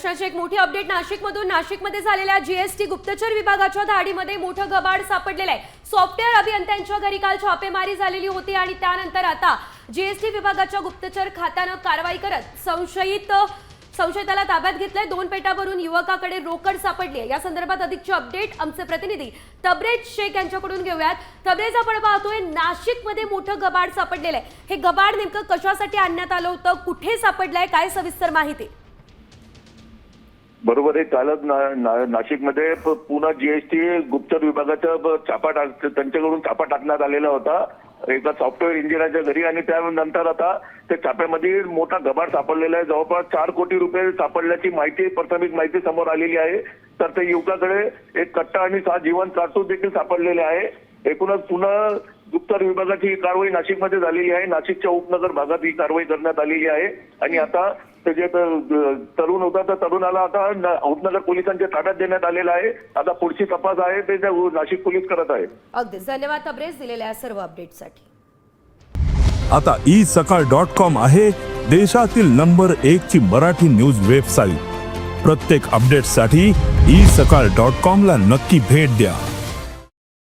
अशाच एक मोठी अपडेट नाशिकमधून नाशिकमध्ये झालेल्या जीएसटी गुप्तचर विभागाच्या धाडीमध्ये मोठं गबाड सापडलेलं आहे. सॉफ्टवेअर अभियंत्यांच्या घरी काल छापेमारी झालेली होती आणि त्यानंतर आता जीएसटी विभागाच्या गुप्तचर खात्यानं कारवाई करत संशयित संशयिताला ताब्यात घेतलंय. दोन पेटावरून युवकाकडे रोकड सापडली आहे. या संदर्भात अधिकची अपडेट आमचे प्रतिनिधी तबरेज शेख यांच्याकडून घेऊयात. तबरेज आपण पाहतोय नाशिकमध्ये मोठं गबाड सापडलेलं आहे. हे गबाड नेमकं कशासाठी आणण्यात आलं होतं? कुठे सापडलंय? काय सविस्तर माहिती? बरोबर आहे. कालच ना- ना- नाशिकमध्ये पुन्हा जीएसटी गुप्तचर विभागाचा छापा टाक त्यांच्याकडून छापा टाकण्यात आलेला होता. एका सॉफ्टवेअर इंजिनियरच्या घरी आणि त्यानंतर आता त्या छाप्यामध्ये मोठा गबाड सापडलेला आहे. जवळपास चार कोटी रुपये सापडल्याची माहिती प्राथमिक माहिती समोर आलेली आहे. तर त्या युवकाकडे एक कट्टा आणि सहा जीवन कारतूस देखील सापडलेले आहे. एकूणच पुन्हा गुप्तचर विभागाची ही कारवाई नाशिकमध्ये झालेली आहे. नाशिकच्या उपनगर भागात ही कारवाई करण्यात आलेली आहे. आणि आता ते जे त- तरुण होता त्या तरुणाला आता उपनगर पोलिसांच्या ताब्यात देण्यात आलेला आहे. आता पुढची तपास आहे ते त्या नाशिक पोलीस करत आहे. अगदीच. धन्यवाद तबरेज दिलेल्या सर्व अपडेटसाठी. आता ई सकाळ डॉट कॉम आहे देशातील नंबर एक ची मराठी न्यूज वेबसाईट. प्रत्येक अपडेटसाठी ई सकाळ डॉट कॉम ला नक्की भेट द्या.